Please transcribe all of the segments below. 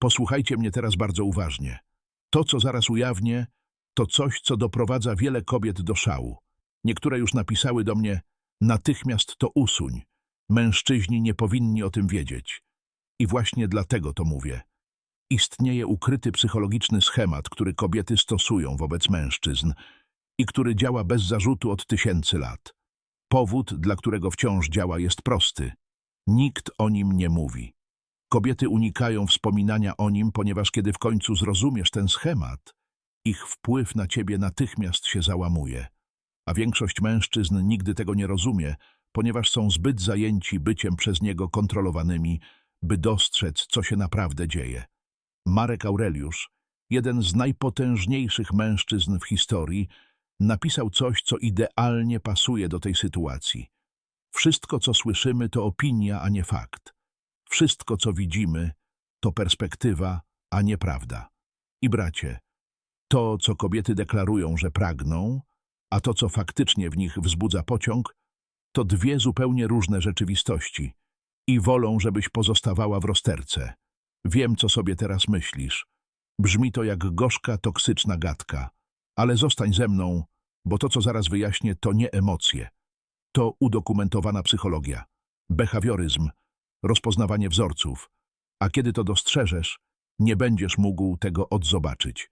Posłuchajcie mnie teraz bardzo uważnie. To, co zaraz ujawnię, to coś, co doprowadza wiele kobiet do szału. Niektóre już napisały do mnie, natychmiast to usuń. Mężczyźni nie powinni o tym wiedzieć. I właśnie dlatego to mówię. Istnieje ukryty psychologiczny schemat, który kobiety stosują wobec mężczyzn i który działa bez zarzutu od tysięcy lat. Powód, dla którego wciąż działa, jest prosty. Nikt o nim nie mówi. Kobiety unikają wspominania o nim, ponieważ kiedy w końcu zrozumiesz ten schemat, ich wpływ na ciebie natychmiast się załamuje. A większość mężczyzn nigdy tego nie rozumie, ponieważ są zbyt zajęci byciem przez niego kontrolowanymi, by dostrzec, co się naprawdę dzieje. Marek Aureliusz, jeden z najpotężniejszych mężczyzn w historii, napisał coś, co idealnie pasuje do tej sytuacji. Wszystko, co słyszymy, to opinia, a nie fakt. Wszystko, co widzimy, to perspektywa, a nie prawda. I bracie, to, co kobiety deklarują, że pragną, a to, co faktycznie w nich wzbudza pociąg, to dwie zupełnie różne rzeczywistości i wolą, żebyś pozostawała w rozterce. Wiem, co sobie teraz myślisz. Brzmi to jak gorzka, toksyczna gadka, ale zostań ze mną, bo to, co zaraz wyjaśnię, to nie emocje. To udokumentowana psychologia, behawioryzm, rozpoznawanie wzorców, a kiedy to dostrzeżesz, nie będziesz mógł tego odzobaczyć.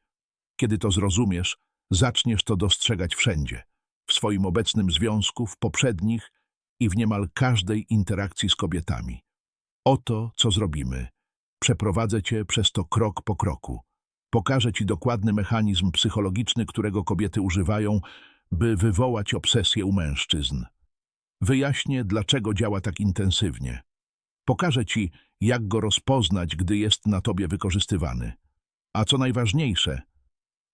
Kiedy to zrozumiesz, zaczniesz to dostrzegać wszędzie, w swoim obecnym związku, w poprzednich i w niemal każdej interakcji z kobietami. Oto, co zrobimy. Przeprowadzę cię przez to krok po kroku. Pokażę ci dokładny mechanizm psychologiczny, którego kobiety używają, by wywołać obsesję u mężczyzn. Wyjaśnię, dlaczego działa tak intensywnie. Pokażę ci, jak go rozpoznać, gdy jest na tobie wykorzystywany. A co najważniejsze,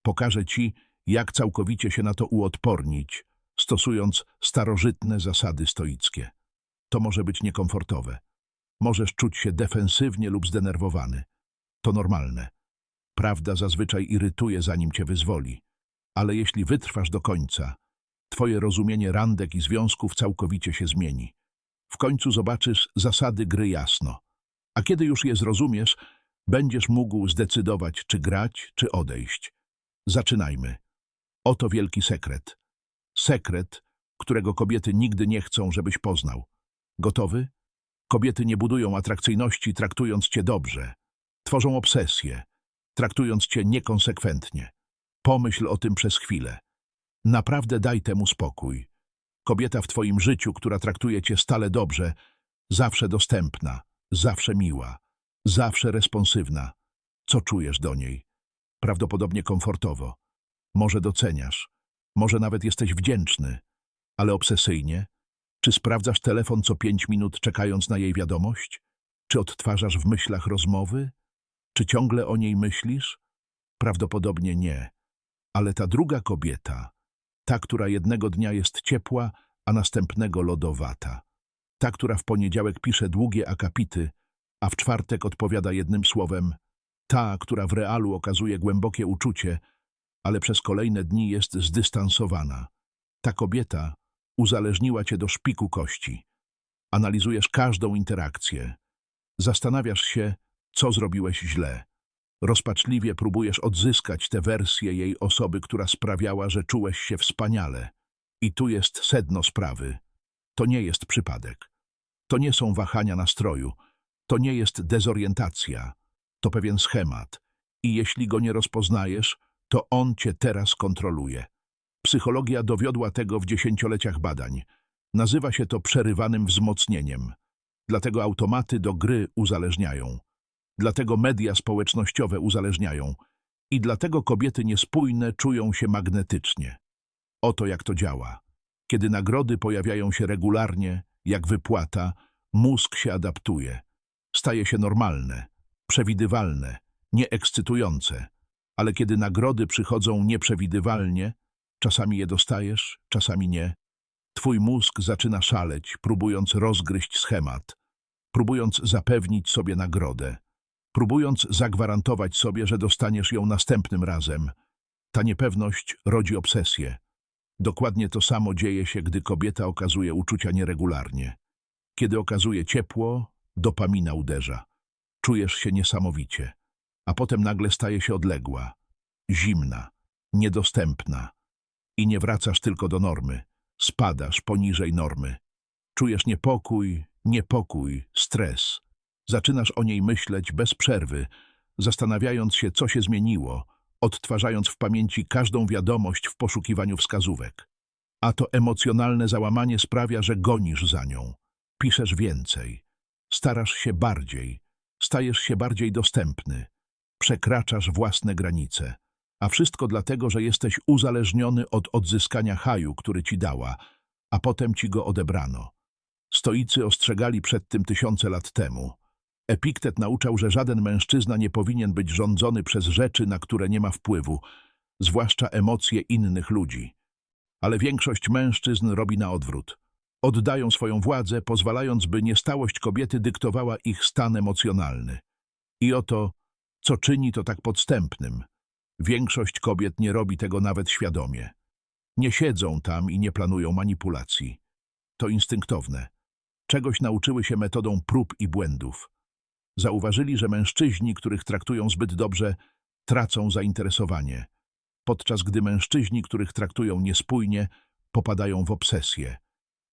pokażę ci, jak całkowicie się na to uodpornić, stosując starożytne zasady stoickie. To może być niekomfortowe. Możesz czuć się defensywnie lub zdenerwowany. To normalne. Prawda zazwyczaj irytuje, zanim cię wyzwoli. Ale jeśli wytrwasz do końca, twoje rozumienie randek i związków całkowicie się zmieni. W końcu zobaczysz zasady gry jasno. A kiedy już je zrozumiesz, będziesz mógł zdecydować, czy grać, czy odejść. Zaczynajmy. Oto wielki sekret. Sekret, którego kobiety nigdy nie chcą, żebyś poznał. Gotowy? Kobiety nie budują atrakcyjności, traktując cię dobrze. Tworzą obsesję, traktując cię niekonsekwentnie. Pomyśl o tym przez chwilę. Naprawdę daj temu spokój. Kobieta w twoim życiu, która traktuje cię stale dobrze, zawsze dostępna, zawsze miła, zawsze responsywna. Co czujesz do niej? Prawdopodobnie komfortowo. Może doceniasz, może nawet jesteś wdzięczny, ale obsesyjnie? Czy sprawdzasz telefon co pięć minut, czekając na jej wiadomość? Czy odtwarzasz w myślach rozmowy? Czy ciągle o niej myślisz? Prawdopodobnie nie. Ale ta druga kobieta, ta, która jednego dnia jest ciepła, a następnego lodowata. Ta, która w poniedziałek pisze długie akapity, a w czwartek odpowiada jednym słowem. Ta, która w realu okazuje głębokie uczucie, ale przez kolejne dni jest zdystansowana. Ta kobieta uzależniła cię do szpiku kości. Analizujesz każdą interakcję. Zastanawiasz się, co zrobiłeś źle. Rozpaczliwie próbujesz odzyskać tę wersję jej osoby, która sprawiała, że czułeś się wspaniale. I tu jest sedno sprawy. To nie jest przypadek. To nie są wahania nastroju. To nie jest dezorientacja. To pewien schemat. I jeśli go nie rozpoznajesz, to on cię teraz kontroluje. Psychologia dowiodła tego w dziesięcioleciach badań. Nazywa się to przerywanym wzmocnieniem. Dlatego automaty do gry uzależniają. Dlatego media społecznościowe uzależniają. I dlatego kobiety niespójne czują się magnetycznie. Oto jak to działa. Kiedy nagrody pojawiają się regularnie, jak wypłata, mózg się adaptuje. Staje się normalne, przewidywalne, nieekscytujące. Ale kiedy nagrody przychodzą nieprzewidywalnie, czasami je dostajesz, czasami nie, twój mózg zaczyna szaleć, próbując rozgryźć schemat, próbując zapewnić sobie nagrodę, próbując zagwarantować sobie, że dostaniesz ją następnym razem. Ta niepewność rodzi obsesję. Dokładnie to samo dzieje się, gdy kobieta okazuje uczucia nieregularnie. Kiedy okazuje ciepło, dopamina uderza. Czujesz się niesamowicie. a potem nagle staje się odległa, zimna, niedostępna i nie wracasz tylko do normy, spadasz poniżej normy. Czujesz niepokój, niepokój, stres. Zaczynasz o niej myśleć bez przerwy, zastanawiając się, co się zmieniło, odtwarzając w pamięci każdą wiadomość w poszukiwaniu wskazówek. A to emocjonalne załamanie sprawia, że gonisz za nią. Piszesz więcej, starasz się bardziej, stajesz się bardziej dostępny, przekraczasz własne granice. A wszystko dlatego, że jesteś uzależniony od odzyskania haju, który ci dała, a potem ci go odebrano. Stoicy ostrzegali przed tym tysiące lat temu. Epiktet nauczał, że żaden mężczyzna nie powinien być rządzony przez rzeczy, na które nie ma wpływu, zwłaszcza emocje innych ludzi. Ale większość mężczyzn robi na odwrót. Oddają swoją władzę, pozwalając, by niestałość kobiety dyktowała ich stan emocjonalny. I oto, co czyni to tak podstępnym. Większość kobiet nie robi tego nawet świadomie. Nie siedzą tam i nie planują manipulacji. To instynktowne. Czegoś nauczyły się metodą prób i błędów. Zauważyli, że mężczyźni, których traktują zbyt dobrze, tracą zainteresowanie, podczas gdy mężczyźni, których traktują niespójnie, popadają w obsesję.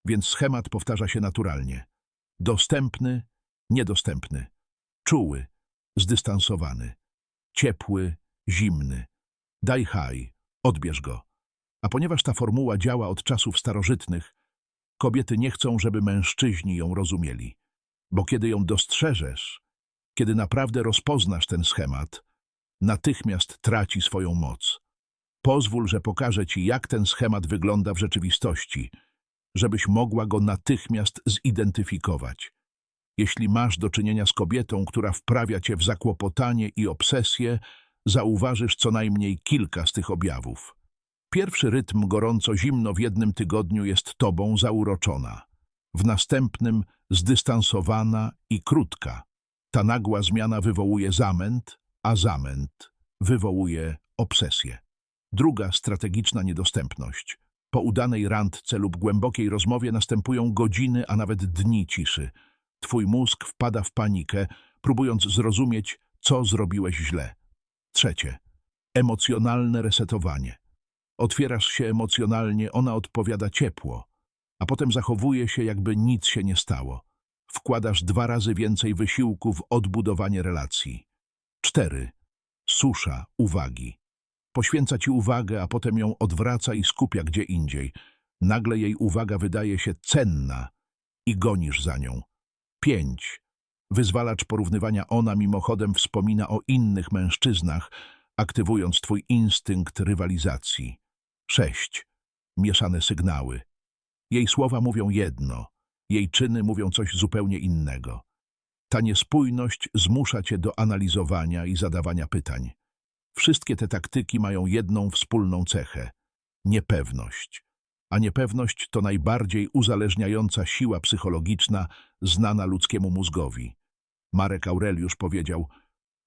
Więc schemat powtarza się naturalnie. Dostępny, niedostępny. Czuły, zdystansowany. Ciepły, zimny. Daj haj, odbierz go. A ponieważ ta formuła działa od czasów starożytnych, kobiety nie chcą, żeby mężczyźni ją rozumieli. Bo kiedy ją dostrzeżesz, kiedy naprawdę rozpoznasz ten schemat, natychmiast traci swoją moc. Pozwól, że pokażę ci, jak ten schemat wygląda w rzeczywistości, żebyś mogła go natychmiast zidentyfikować. Jeśli masz do czynienia z kobietą, która wprawia cię w zakłopotanie i obsesję, zauważysz co najmniej kilka z tych objawów. Pierwszy rytm gorąco-zimno w jednym tygodniu jest tobą zauroczona, w następnym zdystansowana i krótka. Ta nagła zmiana wywołuje zamęt, a zamęt wywołuje obsesję. Druga strategiczna niedostępność. Po udanej randce lub głębokiej rozmowie następują godziny, a nawet dni ciszy. Twój mózg wpada w panikę, próbując zrozumieć, co zrobiłeś źle. Trzecie. Emocjonalne resetowanie. Otwierasz się emocjonalnie, ona odpowiada ciepło, a potem zachowuje się, jakby nic się nie stało. Wkładasz dwa razy więcej wysiłku w odbudowanie relacji. Cztery. Susza uwagi. Poświęca ci uwagę, a potem ją odwraca i skupia gdzie indziej. Nagle jej uwaga wydaje się cenna i gonisz za nią. Pięć. Wyzwalacz porównywania ona mimochodem wspomina o innych mężczyznach, aktywując twój instynkt rywalizacji. Sześć. Mieszane sygnały. Jej słowa mówią jedno, jej czyny mówią coś zupełnie innego. Ta niespójność zmusza cię do analizowania i zadawania pytań. Wszystkie te taktyki mają jedną wspólną cechę – niepewność. A niepewność to najbardziej uzależniająca siła psychologiczna znana ludzkiemu mózgowi. Marek Aureliusz powiedział,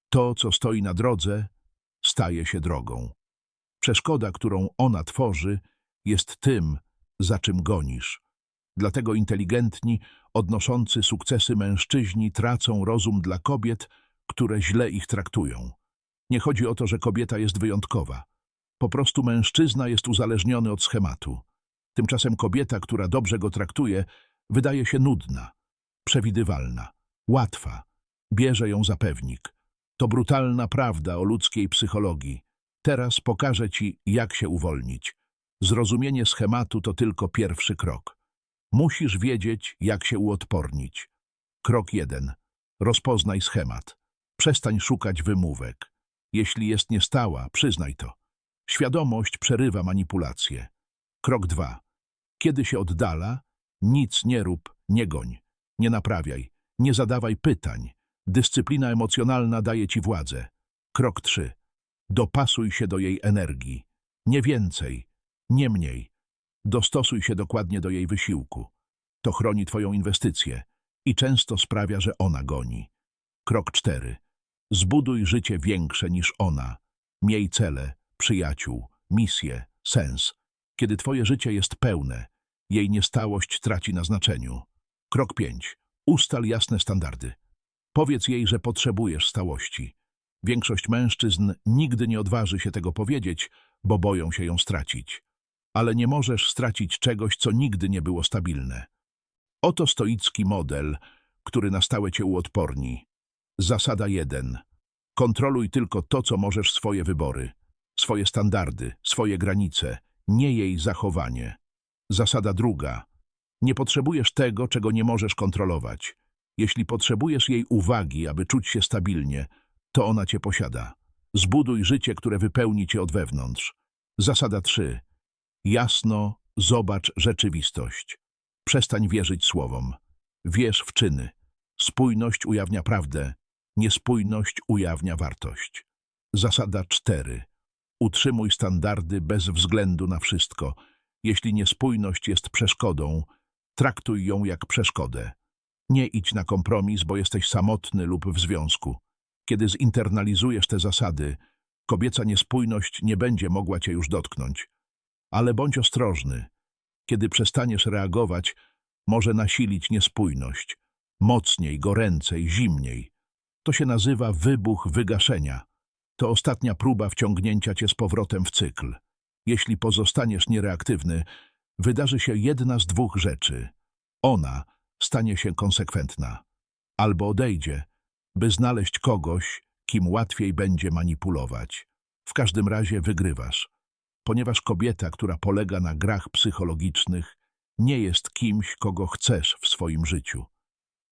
to, co stoi na drodze, staje się drogą. Przeszkoda, którą ona tworzy, jest tym, za czym gonisz. Dlatego inteligentni, odnoszący sukcesy mężczyźni tracą rozum dla kobiet, które źle ich traktują. Nie chodzi o to, że kobieta jest wyjątkowa. Po prostu mężczyzna jest uzależniony od schematu. Tymczasem kobieta, która dobrze go traktuje, wydaje się nudna, przewidywalna, łatwa, bierze ją za pewnik. To brutalna prawda o ludzkiej psychologii. Teraz pokażę ci, jak się uwolnić. Zrozumienie schematu to tylko pierwszy krok. Musisz wiedzieć, jak się uodpornić. Krok jeden. Rozpoznaj schemat. Przestań szukać wymówek. Jeśli jest niestała, przyznaj to. Świadomość przerywa manipulację. Krok dwa. Kiedy się oddala, nic nie rób, nie goń, nie naprawiaj, nie zadawaj pytań. Dyscyplina emocjonalna daje ci władzę. Krok trzy. Dopasuj się do jej energii. Nie więcej, nie mniej. Dostosuj się dokładnie do jej wysiłku. To chroni twoją inwestycję i często sprawia, że ona goni. Krok cztery. Zbuduj życie większe niż ona. Miej cele, przyjaciół, misję, sens. Kiedy twoje życie jest pełne, jej niestałość traci na znaczeniu. Krok pięć. Ustal jasne standardy. Powiedz jej, że potrzebujesz stałości. Większość mężczyzn nigdy nie odważy się tego powiedzieć, bo boją się ją stracić. Ale nie możesz stracić czegoś, co nigdy nie było stabilne. Oto stoicki model, który na stałe cię uodporni. Zasada 1. Kontroluj tylko to, co możesz swoje wybory, swoje standardy, swoje granice, nie jej zachowanie. Zasada druga. Nie potrzebujesz tego, czego nie możesz kontrolować. Jeśli potrzebujesz jej uwagi, aby czuć się stabilnie, to ona cię posiada. Zbuduj życie, które wypełni cię od wewnątrz. Zasada 3. Jasno zobacz rzeczywistość. Przestań wierzyć słowom. Wierz w czyny. Spójność ujawnia prawdę, niespójność ujawnia wartość. Zasada 4. Utrzymuj standardy bez względu na wszystko. Jeśli niespójność jest przeszkodą, traktuj ją jak przeszkodę. Nie idź na kompromis, bo jesteś samotny lub w związku. Kiedy zinternalizujesz te zasady, kobieca niespójność nie będzie mogła cię już dotknąć. Ale bądź ostrożny. Kiedy przestaniesz reagować, może nasilić niespójność. Mocniej, goręcej, zimniej. To się nazywa wybuch wygaszenia. To ostatnia próba wciągnięcia cię z powrotem w cykl. Jeśli pozostaniesz niereaktywny, wydarzy się jedna z dwóch rzeczy. Ona stanie się konsekwentna. Albo odejdzie, by znaleźć kogoś, kim łatwiej będzie manipulować. W każdym razie wygrywasz, ponieważ kobieta, która polega na grach psychologicznych, nie jest kimś, kogo chcesz w swoim życiu.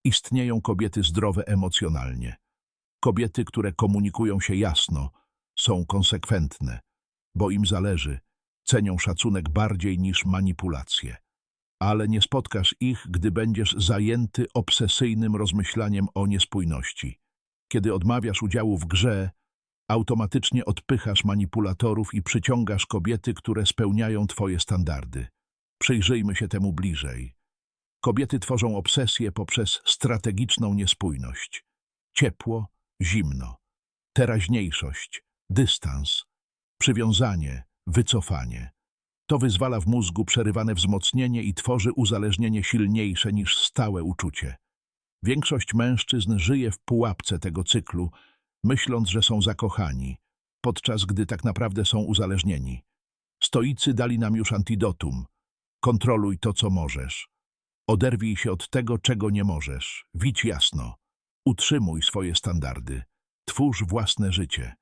Istnieją kobiety zdrowe emocjonalnie. Kobiety, które komunikują się jasno, są konsekwentne, bo im zależy, cenią szacunek bardziej niż manipulacje. Ale nie spotkasz ich, gdy będziesz zajęty obsesyjnym rozmyślaniem o niespójności. Kiedy odmawiasz udziału w grze, automatycznie odpychasz manipulatorów i przyciągasz kobiety, które spełniają twoje standardy. Przyjrzyjmy się temu bliżej. Kobiety tworzą obsesję poprzez strategiczną niespójność. Ciepło, zimno, teraźniejszość, dystans, przywiązanie, wycofanie. To wyzwala w mózgu przerywane wzmocnienie i tworzy uzależnienie silniejsze niż stałe uczucie. Większość mężczyzn żyje w pułapce tego cyklu, myśląc, że są zakochani, podczas gdy tak naprawdę są uzależnieni. Stoicy dali nam już antidotum. Kontroluj to, co możesz. Oderwij się od tego, czego nie możesz. Widź jasno. Utrzymuj swoje standardy. Twórz własne życie.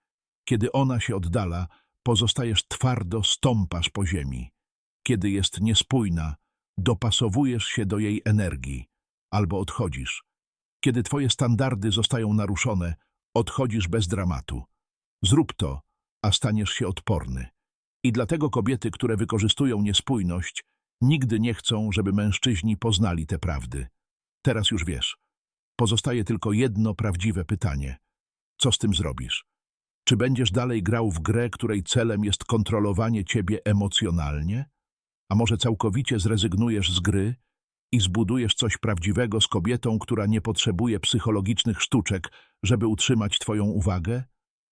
Kiedy ona się oddala, pozostajesz twardo, stąpasz po ziemi. Kiedy jest niespójna, dopasowujesz się do jej energii albo odchodzisz. Kiedy twoje standardy zostają naruszone, odchodzisz bez dramatu. Zrób to, a staniesz się odporny. I dlatego kobiety, które wykorzystują niespójność, nigdy nie chcą, żeby mężczyźni poznali te prawdy. Teraz już wiesz. Pozostaje tylko jedno prawdziwe pytanie. Co z tym zrobisz? Czy będziesz dalej grał w grę, której celem jest kontrolowanie ciebie emocjonalnie? A może całkowicie zrezygnujesz z gry i zbudujesz coś prawdziwego z kobietą, która nie potrzebuje psychologicznych sztuczek, żeby utrzymać twoją uwagę?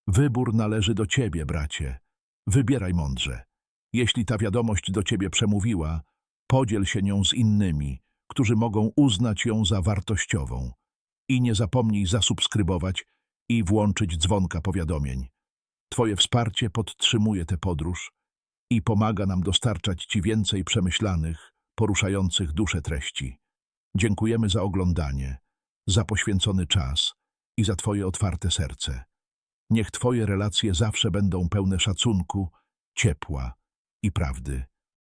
Wybór należy do ciebie, bracie. Wybieraj mądrze. Jeśli ta wiadomość do ciebie przemówiła, podziel się nią z innymi, którzy mogą uznać ją za wartościową. I nie zapomnij zasubskrybować i włączyć dzwonka powiadomień. Twoje wsparcie podtrzymuje tę podróż i pomaga nam dostarczać Ci więcej przemyślanych, poruszających duszę treści. Dziękujemy za oglądanie, za poświęcony czas i za Twoje otwarte serce. Niech Twoje relacje zawsze będą pełne szacunku, ciepła i prawdy.